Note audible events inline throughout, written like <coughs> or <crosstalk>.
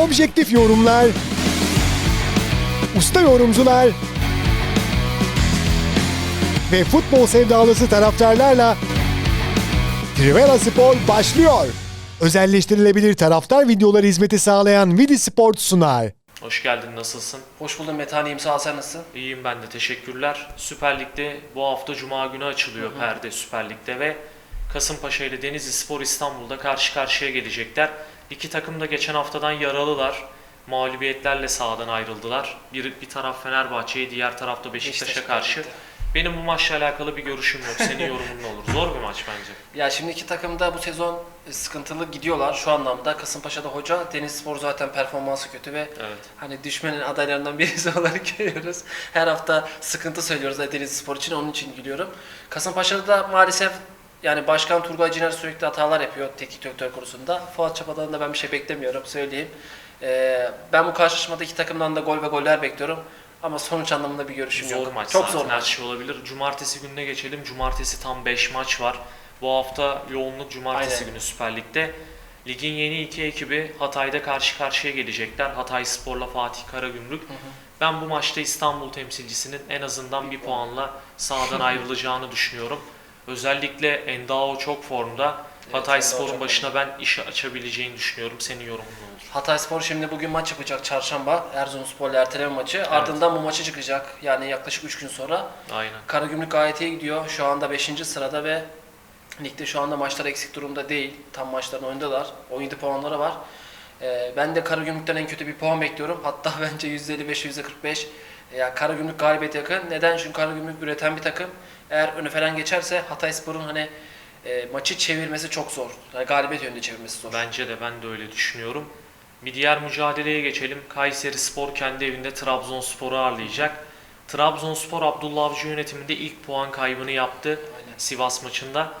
objektif yorumlar, usta yorumcular ve futbol sevdalısı taraftarlarla Trivela Spor başlıyor. Özelleştirilebilir taraftar videoları hizmeti sağlayan Vidi Sport sunar. Hoş geldin, nasılsın? Hoş buldum Metehan iyiyim sağ ol sen nasılsın? İyiyim ben de, teşekkürler. Süper Lig'de bu hafta Cuma günü açılıyor perde Süper Lig'de ve Kasımpaşa ile Denizli Spor İstanbul'da karşı karşıya gelecekler. İki takım da geçen haftadan yaralılar. Mağlubiyetlerle sahadan ayrıldılar. Bir, bir taraf Fenerbahçe'ye, diğer tarafta Beşiktaş'a karşı. Benim bu maçla alakalı bir görüşüm yok. Senin yorumun ne olur? Zor bir maç bence. <laughs> Ya şimdi iki takım da bu sezon e, sıkıntılı gidiyorlar şu anlamda. Kasımpaşa'da hoca, Deniz Spor zaten performansı kötü ve Evet. hani düşmenin adaylarından birisi <laughs> olarak görüyoruz. Her hafta sıkıntı söylüyoruz Deniz Spor için onun için gülüyorum. Kasımpaşa'da da maalesef yani Başkan Turgay Ciner sürekli hatalar yapıyor teknik direktör konusunda. Fuat Çapa'dan da ben bir şey beklemiyorum söyleyeyim. Ee, ben bu karşılaşmada iki takımdan da gol ve goller bekliyorum. Ama sonuç anlamında bir görüşüm Zor yok. maç Çok zaten zor her maç. şey olabilir. Cumartesi gününe geçelim. Cumartesi tam 5 maç var. Bu hafta yoğunluk cumartesi Aynen. günü Süper Lig'de. Ligin yeni iki ekibi Hatay'da karşı karşıya gelecekler. Hatay Spor'la Fatih Karagümrük. Ben bu maçta İstanbul temsilcisinin en azından bir puanla sahadan ayrılacağını düşünüyorum. Özellikle Endao çok formda. Hatay Endao Spor'un başına ben işi açabileceğini düşünüyorum. Senin yorumun ne olur? Hatay Spor şimdi bugün maç yapacak çarşamba. Erzurumspor'la erteleme maçı. Ardından bu maçı çıkacak. Yani yaklaşık 3 gün sonra. Aynen. Karagümrük gayet iyi gidiyor. Şu anda 5. sırada ve ligde şu anda maçlar eksik durumda değil. Tam maçların oyundalar. 17 puanları var. Ee, ben de Karagümrük'ten en kötü bir puan bekliyorum. Hatta <laughs> bence %55, %45. Ya Karagümrük galibiyet yakın. Neden? Çünkü Karagümrük üreten bir takım. Eğer önü falan geçerse Hatay Spor'un hani e, maçı çevirmesi çok zor. Yani galibiyet yönünde çevirmesi zor. Bence de ben de öyle düşünüyorum. Bir diğer mücadeleye geçelim. Kayseri Spor kendi evinde Trabzonspor'u ağırlayacak. Trabzonspor Abdullah Avcı yönetiminde ilk puan kaybını yaptı Aynen. Sivas maçında.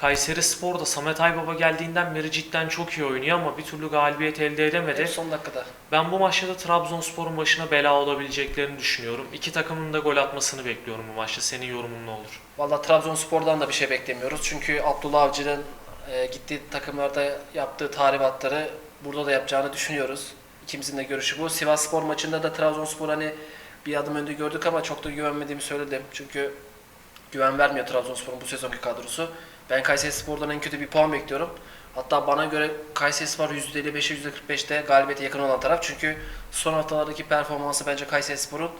Kayseri Spor da Samet Aybaba geldiğinden beri cidden çok iyi oynuyor ama bir türlü galibiyet elde edemedi. Hep son dakikada. Ben bu maçta da Trabzonspor'un başına bela olabileceklerini düşünüyorum. İki takımın da gol atmasını bekliyorum bu maçta. Senin yorumun ne olur? Valla Trabzonspor'dan da bir şey beklemiyoruz. Çünkü Abdullah Avcı'nın e, gittiği takımlarda yaptığı tahribatları burada da yapacağını düşünüyoruz. İkimizin de görüşü bu. Sivas Spor maçında da Trabzonspor hani bir adım önde gördük ama çok da güvenmediğimi söyledim. Çünkü güven vermiyor Trabzonspor'un bu sezonki kadrosu. Ben Kayseri Spor'dan en kötü bir puan bekliyorum. Hatta bana göre Kayseri Spor %55'e %45'te galibiyete yakın olan taraf. Çünkü son haftalardaki performansı bence Kayseri Spor'un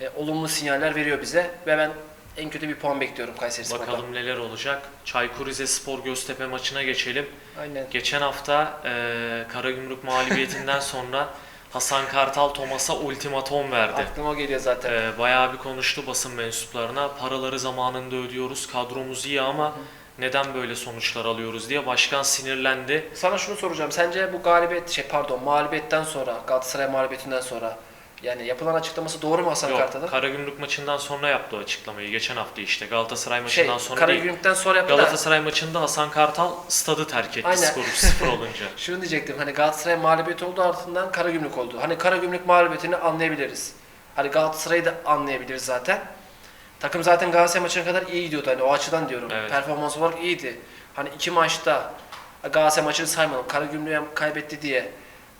e, olumlu sinyaller veriyor bize. Ve ben en kötü bir puan bekliyorum Kayseri Spor'dan. Bakalım neler olacak. Çaykur Rizespor Göztepe maçına geçelim. Aynen. Geçen hafta e, Karagümrük mağlubiyetinden <laughs> sonra Hasan Kartal Thomas'a ultimatom verdi. Aklıma geliyor zaten. E, bayağı bir konuştu basın mensuplarına. Paraları zamanında ödüyoruz, kadromuz iyi ama neden böyle sonuçlar alıyoruz diye başkan sinirlendi. Sana şunu soracağım. Sence bu galibiyet, şey pardon mağlubiyetten sonra, Galatasaray mağlubiyetinden sonra yani yapılan açıklaması doğru mu Hasan Yok, Kartal'ın? Karagümrük maçından sonra yaptı o açıklamayı. Geçen hafta işte Galatasaray Şey, maçından sonra değil. Karagümrük'ten sonra yaptı da Galatasaray maçında Hasan Kartal stadı terk etti Aynen. skor 3-0 <laughs> olunca. şunu diyecektim. Hani Galatasaray mağlubiyeti oldu ardından Karagümrük oldu. Hani Karagümrük mağlubiyetini anlayabiliriz. Hani Galatasaray'ı da anlayabiliriz zaten. Takım zaten Galatasaray maçına kadar iyi gidiyordu. Hani o açıdan diyorum. Evet. Performans olarak iyiydi. Hani iki maçta Galatasaray maçını saymadım. Karagümrük'ü kaybetti diye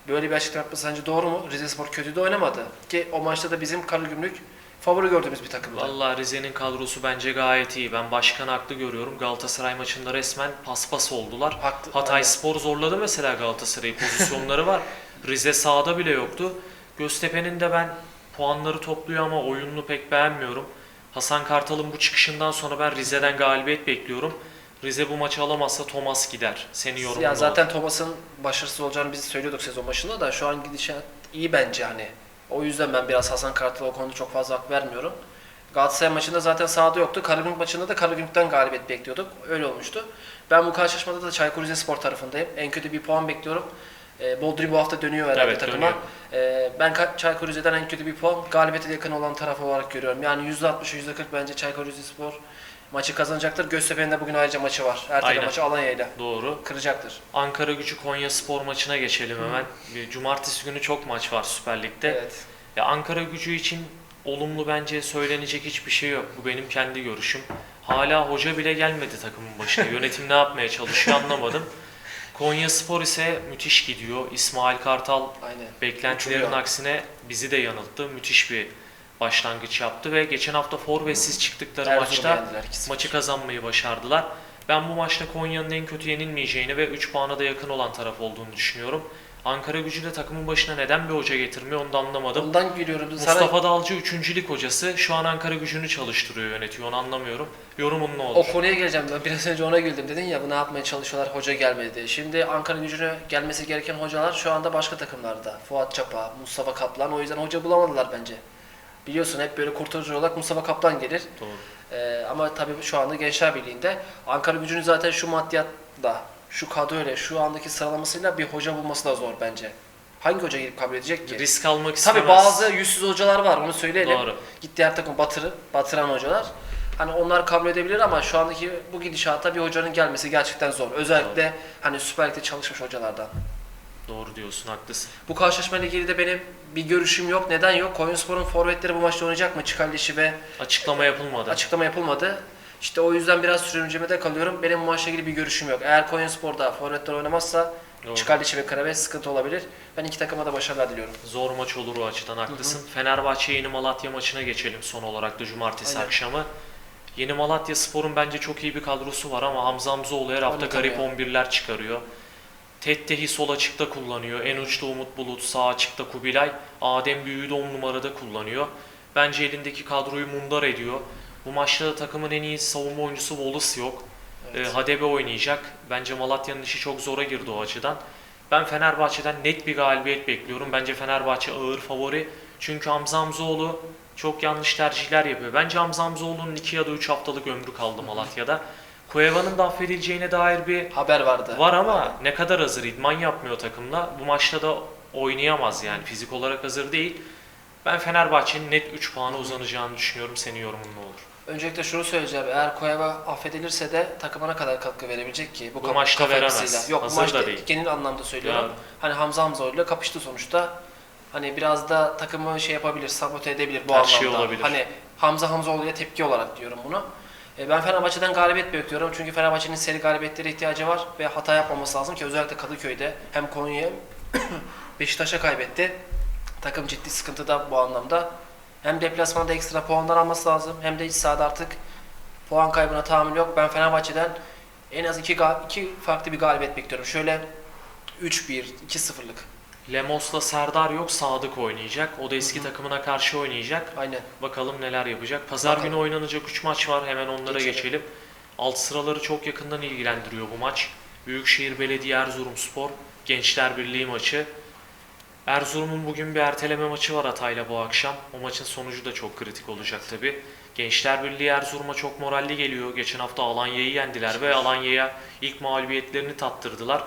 böyle bir açıklama yapması sence doğru mu? Rizespor kötü de oynamadı. Ki o maçta da bizim Karagümrük favori gördüğümüz bir takımdı. Vallahi Rize'nin kadrosu bence gayet iyi. Ben başkan haklı görüyorum. Galatasaray maçında resmen paspas oldular. Haklı- Hatay aynen. Spor zorladı mesela Galatasaray'ı. Pozisyonları var. <laughs> Rize sahada bile yoktu. Göztepe'nin de ben puanları topluyor ama oyununu pek beğenmiyorum. Hasan Kartal'ın bu çıkışından sonra ben Rize'den galibiyet bekliyorum. Rize bu maçı alamazsa Thomas gider. Senin yorumun Ya zaten? Thomas'ın başarısız olacağını biz söylüyorduk sezon başında da şu an gidişat iyi bence hani. O yüzden ben biraz Hasan Kartal'a o konuda çok fazla hak vermiyorum. Galatasaray maçında zaten sahada yoktu. Karagümrük maçında da Karagümrük'ten galibiyet bekliyorduk. Öyle olmuştu. Ben bu karşılaşmada da Çaykur Rizespor tarafındayım. En kötü bir puan bekliyorum. E, Boldri bu hafta dönüyor herhalde Evet, takıma. dönüyor. E, ben Çaykur Rize'den en kötü bir puan galibiyete yakın olan taraf olarak görüyorum. Yani %60'ı %40 bence Çaykur Rizespor maçı kazanacaktır. Göztepe'nin de bugün ayrıca maçı var. Ertele maçı Alanya'yla. Doğru. Kıracaktır. Ankara gücü Konya Spor maçına geçelim hemen. Bir Cumartesi günü çok maç var Süper Lig'de. Evet. Ya Ankara gücü için olumlu bence söylenecek hiçbir şey yok. Bu benim kendi görüşüm. Hala hoca bile gelmedi takımın başına. <laughs> Yönetim ne yapmaya çalışıyor anlamadım. Konya Spor ise müthiş gidiyor. İsmail Kartal Aynen. beklentilerin Uçuruyor. aksine bizi de yanılttı. Müthiş bir başlangıç yaptı ve geçen hafta forvetsiz çıktıkları Erzurum'u maçta yendiler 2-0. maçı kazanmayı başardılar. Ben bu maçta Konya'nın en kötü yenilmeyeceğini ve 3 puana da yakın olan taraf olduğunu düşünüyorum. Ankara gücü de takımın başına neden bir hoca getirmiyor onu da anlamadım. Ondan. Sana Mustafa Dalcı 3. lig hocası şu an Ankara gücünü çalıştırıyor, yönetiyor onu anlamıyorum. Yorumun ne olur? o konuya geleceğim. Ben biraz önce ona güldüm dedin ya bu ne yapmaya çalışıyorlar hoca gelmedi diye. Şimdi Ankara gücüne gelmesi gereken hocalar şu anda başka takımlarda. Fuat Çapa, Mustafa Kaplan. O yüzden hoca bulamadılar bence. Biliyorsun hep böyle kurtarıcı olarak Mustafa Kaplan gelir. Doğru. Ee, ama tabii şu anda Gençler Birliği'nde Ankara gücünün zaten şu maddiyatla, şu kadroyla, şu andaki sıralamasıyla bir hoca bulması da zor bence. Hangi hoca gelip kabul edecek ki? Risk almak istemez. Tabii bazı yüzsüz hocalar var onu söyleyelim. Doğru. Gitti her takım batırı, batıran hocalar. Hani onlar kabul edebilir ama şu andaki bu gidişata bir hocanın gelmesi gerçekten zor. Özellikle hani Süper Lig'de çalışmış hocalardan. Doğru diyorsun, haklısın. Bu karşılaşmayla ilgili de benim bir görüşüm yok. Neden yok? Konyaspor'un forvetleri bu maçta oynayacak mı? Çıkarlışı ve Açıklama yapılmadı. açıklama yapılmadı. İşte o yüzden biraz sürüncemede kalıyorum. Benim maçla ilgili bir görüşüm yok. Eğer Konyaspor'da forvetler oynamazsa Doğru. Çıkarlıçı ve Karaves sıkıntı olabilir. Ben iki takıma da başarılar diliyorum. Zor maç olur o açıdan haklısın. Fenerbahçe Yeni Malatya maçına geçelim son olarak da cumartesi Aynen. akşamı. Yeni Malatya Spor'un bence çok iyi bir kadrosu var ama Hamza Hamzoğlu her hafta garip 11'ler çıkarıyor. Tettehi sol açıkta kullanıyor. En uçta Umut Bulut, sağ açıkta Kubilay. Adem Büyüğü de 10 numarada kullanıyor. Bence elindeki kadroyu mundar ediyor. Bu maçta da takımın en iyi savunma oyuncusu Wallace yok. Evet. Ee, Hadebe oynayacak. Bence Malatya'nın işi çok zora girdi o açıdan. Ben Fenerbahçe'den net bir galibiyet bekliyorum. Bence Fenerbahçe ağır favori. Çünkü Hamza Hamzoğlu çok yanlış tercihler yapıyor. Bence Hamza Hamzoğlu'nun 2 ya da 3 haftalık ömrü kaldı Malatya'da. Cueva'nın da affedileceğine dair bir Haber vardı. var ama ne kadar hazır idman yapmıyor takımla. Bu maçta da oynayamaz yani fizik olarak hazır değil. Ben Fenerbahçe'nin net 3 puana uzanacağını düşünüyorum. Senin yorumun ne olur? Öncelikle şunu söyleyeceğim. Eğer Koyava affedilirse de takıma ne kadar katkı verebilecek ki? Bu kap- maçta veremez. yapısıyla. Yok Hazır bu maçta değil. genel anlamda söylüyorum. Yani. Hani Hamza Hamzoğlu ile kapıştı sonuçta. Hani biraz da takımı şey yapabilir, sabote edebilir bu Her anlamda. şey olabilir. Hani Hamza Hamzoğlu'ya tepki olarak diyorum bunu. E, Ben Fenerbahçe'den galibiyet bekliyorum. Çünkü Fenerbahçe'nin seri galibiyetlere ihtiyacı var ve hata yapmaması lazım ki özellikle Kadıköy'de hem Konya'ya hem <coughs> Beşiktaş'a kaybetti. Takım ciddi sıkıntıda bu anlamda. Hem deplasmanda ekstra puanlar alması lazım hem de iç sahada artık puan kaybına tahammül yok. Ben Fenerbahçe'den en az iki, iki farklı bir galibiyet bekliyorum. Şöyle 3-1, 2-0'lık. Lemos'la Serdar yok, Sadık oynayacak. O da eski takımına karşı oynayacak. Aynen. Bakalım neler yapacak. Pazar Bakalım. günü oynanacak 3 maç var. Hemen onlara Geçelim. geçelim. Alt sıraları çok yakından ilgilendiriyor bu maç. Büyükşehir Belediye Erzurumspor Gençler Birliği maçı. Erzurum'un bugün bir erteleme maçı var Hatay'la bu akşam. O maçın sonucu da çok kritik olacak tabi. Gençler Birliği Erzurum'a çok moralli geliyor. Geçen hafta Alanya'yı yendiler ve Alanya'ya ilk mağlubiyetlerini tattırdılar.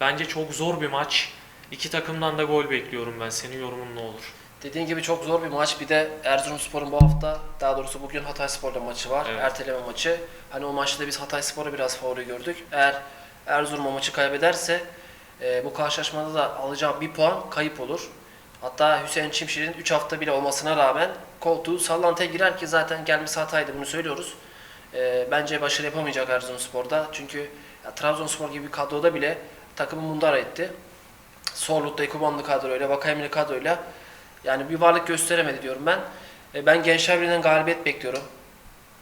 Bence çok zor bir maç. İki takımdan da gol bekliyorum ben. Senin yorumun ne olur? Dediğin gibi çok zor bir maç. Bir de Erzurumspor'un bu hafta, daha doğrusu bugün Hatayspor'la maçı var. Evet. Erteleme maçı. Hani o maçta biz Hatayspor'u biraz favori gördük. Eğer Erzurum o maçı kaybederse e, bu karşılaşmada da alacağı bir puan kayıp olur. Hatta Hüseyin Çimşir'in 3 hafta bile olmasına rağmen koltuğu sallantıya girer ki zaten gelmesi hataydı bunu söylüyoruz. E, bence başarı yapamayacak Erzurumspor'da. Çünkü ya, Trabzonspor gibi bir kadroda bile takımı mundar etti. Sorlut'ta Ekubanlı kadroyla, Vakayemli kadroyla yani bir varlık gösteremedi diyorum ben. E, ben Gençler Birliği'nden galibiyet bekliyorum.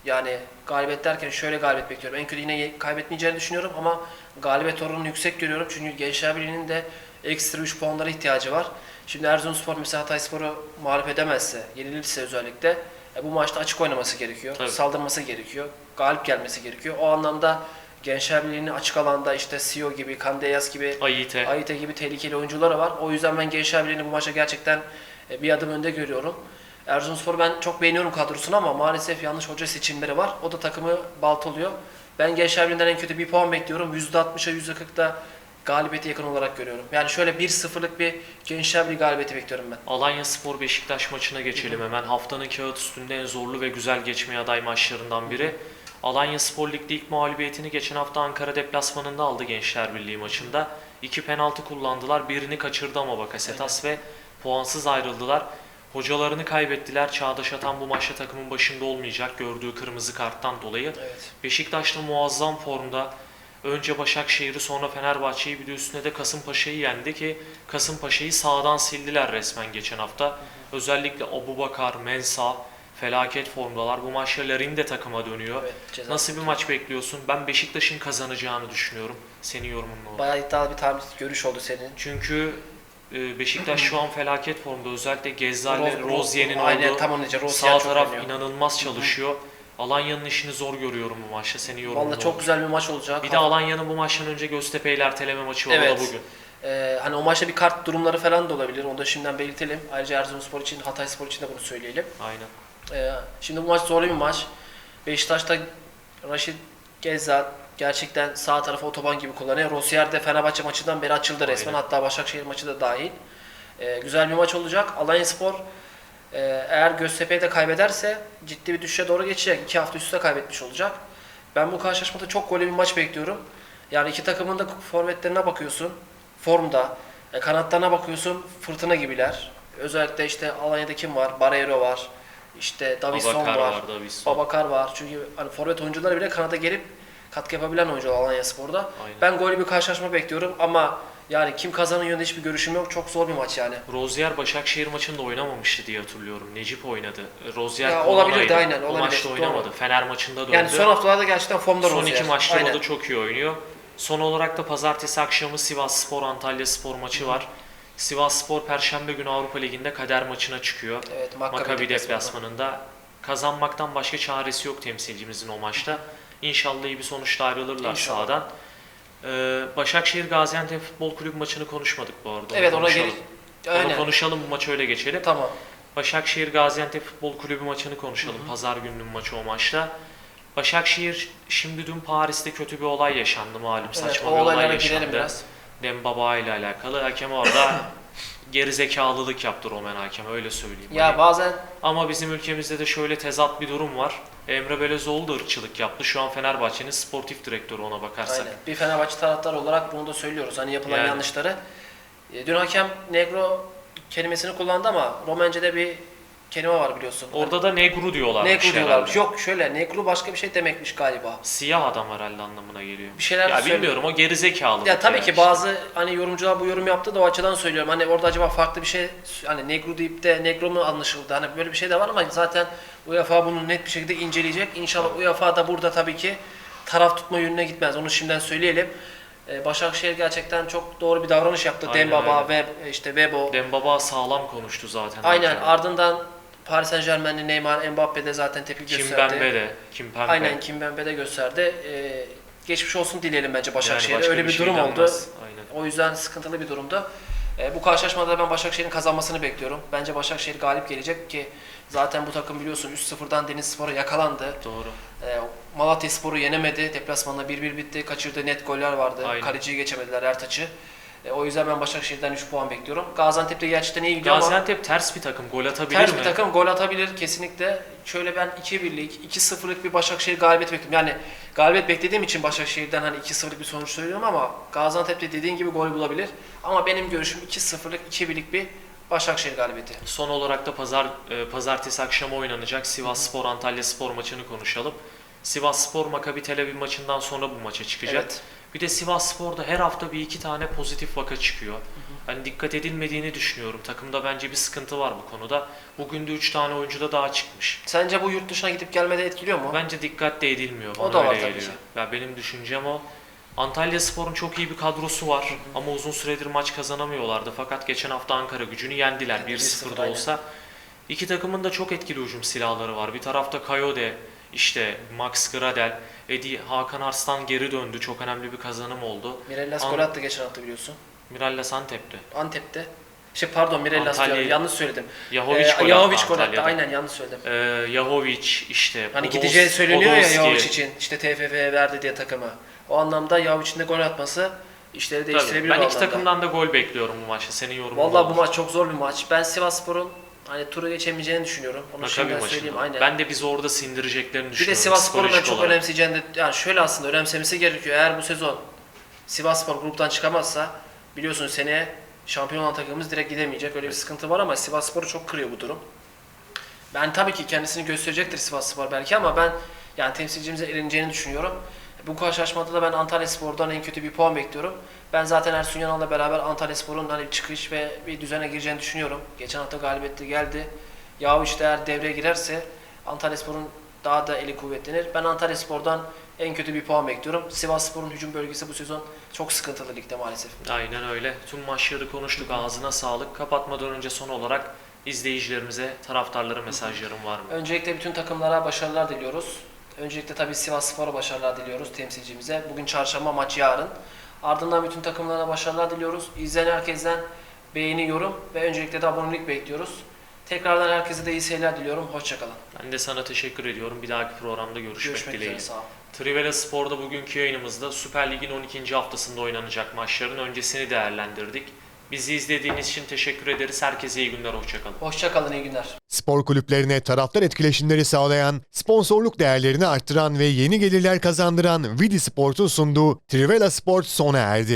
Yani galibiyet derken şöyle galibiyet bekliyorum. En kötü yine ye- kaybetmeyeceğini düşünüyorum ama galibiyet oranını yüksek görüyorum. Çünkü Gençler Birliği'nin de ekstra 3 puanlara ihtiyacı var. Şimdi Erzurumspor mesela Hatayspor'u mağlup edemezse, yenilirse özellikle e, bu maçta açık oynaması gerekiyor. Tabii. Saldırması gerekiyor. Galip gelmesi gerekiyor. O anlamda Gençler Birliği'nin açık alanda işte CEO gibi, Kandeyas gibi Ayite. Ayite gibi tehlikeli oyuncuları var. O yüzden ben Gençler Birliği'ni bu maçta gerçekten e, bir adım önde görüyorum. Erzurumspor ben çok beğeniyorum kadrosunu ama maalesef yanlış hoca seçimleri var. O da takımı baltalıyor. Ben Gençler Birliği'nden en kötü bir puan bekliyorum. %60'a %40'da galibiyete yakın olarak görüyorum. Yani şöyle 1-0'lık bir Gençler Birliği galibiyeti bekliyorum ben. Alanya Spor Beşiktaş maçına geçelim hemen. Haftanın kağıt üstünde en zorlu ve güzel geçmeye aday maçlarından biri. Alanya Spor Lig'de ilk mağlubiyetini geçen hafta Ankara deplasmanında aldı Gençler Birliği maçında. İki penaltı kullandılar. Birini kaçırdı ama Bakasetas ve puansız ayrıldılar. Hocalarını kaybettiler. Çağdaş Atan bu maçta takımın başında olmayacak gördüğü kırmızı karttan dolayı. Evet. Beşiktaş'ta muazzam formda. Önce Başakşehir'i sonra Fenerbahçe'yi bir de üstüne de Kasımpaşa'yı yendi ki Kasımpaşa'yı sağdan sildiler resmen geçen hafta. Özellikle Abubakar, Mensa felaket formdalar. Bu maçta Larin de takıma dönüyor. Evet. Nasıl bir maç bekliyorsun? Ben Beşiktaş'ın kazanacağını düşünüyorum. Senin yorumun ne olur? Bayağı iddialı bir tahmin görüş oldu senin. Çünkü e, Beşiktaş şu an felaket formda. Özellikle Gezzal'le Roz- Rozier'in Aynen olduğu tam onun için. Rozier sağ çok taraf oynuyor. inanılmaz çalışıyor. Alanya'nın işini zor görüyorum bu maçta. Senin yorumun Valla ne çok olur? güzel bir maç olacak. Bir de Alanya'nın bu maçtan önce Göztepe ile erteleme maçı var o Evet. da bugün. Ee, hani o maçta bir kart durumları falan da olabilir. Onu da şimdiden belirtelim. Ayrıca Erzurumspor için, Hatayspor için de bunu söyleyelim. Aynen. Ee, şimdi bu maç zorlu bir maç. Beşiktaş'ta Raşit Gezzal gerçekten sağ tarafı otoban gibi kullanıyor. Rosier de Fenerbahçe maçından beri açıldı resmen. Aynen. Hatta Başakşehir maçı da dahil. Ee, güzel bir maç olacak. Alanyaspor e, eğer Göztepe'yi de kaybederse ciddi bir düşüşe doğru geçecek. İki hafta üstte kaybetmiş olacak. Ben bu karşılaşmada çok gollü bir maç bekliyorum. Yani iki takımın da forvetlerine bakıyorsun. Formda. E, kanatlarına bakıyorsun. Fırtına gibiler. Özellikle işte Alanya'da kim var? Barreiro var. İşte Davison Babakar var. var, Davison. Babakar var. Çünkü hani forvet oyuncuları bile kanada gelip katkı yapabilen oyuncular Alanya Spor'da. Aynen. Ben gollü bir karşılaşma bekliyorum ama yani kim kazanır yönünde hiçbir görüşüm yok. Çok zor bir maç yani. Rozier Başakşehir maçında oynamamıştı diye hatırlıyorum. Necip oynadı. Rozier Ya, koronaydı. olabilirdi, aynen, O olabilir. maçta Doğru. oynamadı. Fener maçında döndü. Yani son haftalarda gerçekten formda Son Rozier. iki maçta Aynen. da çok iyi oynuyor. Son olarak da pazartesi akşamı Sivas Spor Antalya Spor maçı var. Sivas Spor Perşembe günü Avrupa Ligi'nde kader maçına çıkıyor. Evet, Maccabi Maccabi deplasmanında. deplasmanında. Kazanmaktan başka çaresi yok temsilcimizin o maçta. İnşallah iyi bir sonuçla ayrılırlar İnşallah. sahadan. Ee, Başakşehir Gaziantep Futbol Kulübü maçını konuşmadık bu arada. Onu Evet ona konuşalım. geri... Onu konuşalım bu maçı öyle geçelim. Tamam. Başakşehir Gaziantep Futbol Kulübü maçını konuşalım. Pazar gününün maçı o maçta. Başakşehir şimdi dün Paris'te kötü bir olay yaşandı malum. Evet, Saçma bir olay yaşandı. biraz. Dembaba ile alakalı. Hakem orada <laughs> gerizekalılık yaptı Roman hakem öyle söyleyeyim. Ya Hani- bazen Ama bizim ülkemizde de şöyle tezat bir durum var. Emre Belezoğlu da ırkçılık yaptı. Şu an Fenerbahçe'nin sportif direktörü ona bakarsak. aynen. bir Fenerbahçe taraftarı olarak bunu da söylüyoruz. Hani yapılan Yani. yanlışları. E, Dün hakem negro kelimesini kullandı ama Romence'de bir kelime var biliyorsun. Orada da negru diyorlar. negro diyorlarmış. Yok şöyle negro başka bir şey demekmiş galiba. Siyah adam herhalde anlamına geliyor. Bir şeyler ya söyle- bilmiyorum o gerizekalı. Ya tabii ki bazı hani yorumcular bu yorum yaptı da o açıdan söylüyorum. Hani orada acaba farklı bir şey hani negro deyip de negro mu anlaşıldı? Hani böyle bir şey de var ama zaten UEFA bunu net bir şekilde inceleyecek. İnşallah UEFA da burada tabii ki taraf tutma yönüne gitmez. Onu şimdiden söyleyelim. Ee, Başakşehir gerçekten çok doğru bir davranış yaptı. Aynen Dembaba ve işte Webo. Dembaba sağlam konuştu zaten. Aynen hakem. ardından Paris Saint Germain'li Neymar, Mbappe de zaten tepki Kim gösterdi. Pembe de. Kim Pembe. Aynen Kimpembe de gösterdi. Ee, geçmiş olsun dileyelim bence Yani Başakşehir'e. başka Öyle bir, şey durum oldu. Aynen. O yüzden sıkıntılı bir durumda. E, bu karşılaşmada ben Başakşehir'in kazanmasını bekliyorum. Bence Başakşehir galip gelecek ki zaten bu takım biliyorsun 3-0'dan Denizspor'a yakalandı. Doğru. E, Malatya Spor'u yenemedi. Deplasmanda 1-1 bitti. Kaçırdığı net goller vardı. Aynen. Kaleciyi geçemediler Ertaç'ı. E, o yüzden ben Başakşehir'den 3 puan bekliyorum. Gaziantep'te gerçekten iyi gidiyor ama Gaziantep ters bir takım. Gol atabilir ters mi? bir takım gol atabilir kesinlikle. Şöyle ben 2-1'lik, 2-0'lık bir Başakşehir galibiyet bekliyorum. Yani galibiyet beklediğim için Başakşehir'den hani 2-0'lık bir sonuç söylüyorum ama Gaziantep'te dediğin gibi gol bulabilir. Ama benim görüşüm 2-0'lık, 2-1'lik bir Başakşehir galibiyeti. Son olarak da pazar e, pazartesi akşamı oynanacak Sivas Spor Antalya Spor maçını konuşalım. Sivas Spor Maccabi Tel Aviv maçından sonra bu maça çıkacak. Evet. Bir de Sivas Spor'da her hafta bir iki tane pozitif vaka çıkıyor. Hani dikkat edilmediğini düşünüyorum. Takımda bence bir sıkıntı var bu konuda. Bugün de 3 tane oyuncuda daha çıkmış. Sence bu yurt dışına gidip gelmede etkiliyor mu? Bence dikkat de edilmiyor. O Bana da var öyle tabii geliyor. ki. Ya benim düşüncem o. Antalya Spor'un çok iyi bir kadrosu var ama uzun süredir maç kazanamıyorlardı. Fakat geçen hafta Ankara gücünü yendiler Evet, 1-0 1-0 da olsa. İki takımın da çok etkili hücum silahları var. Bir tarafta Kayode, işte Max Gradel, Edi Hakan Arslan geri döndü. Çok önemli bir kazanım oldu. Mirellas An- gol attı geçen hafta biliyorsun. Mirallas Antep'te. Antep'te. Şey pardon Mirellas Antalya- diyorum. Yanlış söyledim. Yahovic Ee, gol Yahovic attı gol attı. Antalya'da. Aynen yanlış söyledim. Ee, Yahovic işte Hani Podolski- gideceği söyleniyor ya Podolski. İçin. İşte TFF'ye verdi diye takımı. O anlamda Yahovic'in de gol atması işleri Tabii. değiştirebilir Ben o iki anlamda. takımdan da gol bekliyorum bu maçta. Senin yorumun Vallahi bu olur. maç çok zor bir maç. Ben Sivasspor'un hani turu geçemeyeceğini düşünüyorum. Onu Maccabi şimdiden maçında. söyleyeyim. Aynen. Ben de bizi orada sindireceklerini bir de düşünüyorum. Sivasspor'un ben psikolojik çok olarak. önemseyeceğini de, yani şöyle aslında önemsemesi gerekiyor. Eğer bu sezon Sivasspor gruptan çıkamazsa biliyorsun seneye şampiyon olan takımımız direkt gidemeyecek. Öyle bir sıkıntı var ama Sivasspor'u çok kırıyor bu durum. Ben tabii ki kendisini gösterecektir Sivasspor belki ama ben yani temsilcimize eleneceğini düşünüyorum. Bu karşılaşmada da ben Antalya Spor'dan en kötü bir puan bekliyorum. Ben zaten Ersun Yanal'la beraber Antalya Spor'un hani çıkış ve bir düzene gireceğini düşünüyorum. Geçen hafta galibiyeti geldi. Da eğer devreye girerse Antalya Spor'un daha da eli kuvvetlenir. Ben Antalya Spor'dan en kötü bir puan bekliyorum. Sivas Spor'un hücum bölgesi bu sezon çok sıkıntılı ligde maalesef. Aynen öyle. Tüm maçları konuştuk. Ağzına sağlık. Kapatmadan önce son olarak izleyicilerimize, taraftarlara mesajlarım var mı? Öncelikle bütün takımlara başarılar diliyoruz. Öncelikle tabii Sivas Spor'a başarılar diliyoruz temsilcimize. Bugün çarşamba maç yarın. Ardından bütün takımlara başarılar diliyoruz. İzleyen herkesten beğeni, yorum ve öncelikle de abonelik bekliyoruz. Tekrardan herkese de iyi seyirler diliyorum. Hoşçakalın. Ben de sana teşekkür ediyorum. Bir dahaki programda görüşmek, Görüşmek dileğiyle. üzere. Sağ olun. Trivela Spor'da bugünkü yayınımızda Süper Lig'in 12. haftasında oynanacak maçların öncesini değerlendirdik. Bizi izlediğiniz için teşekkür ederiz. Herkese iyi günler, hoşçakalın. Hoşçakalın, iyi günler. Spor kulüplerine taraftar etkileşimleri sağlayan, sponsorluk değerlerini arttıran ve yeni gelirler kazandıran Vidi Sport'un sunduğu Trivela Sport sona erdi.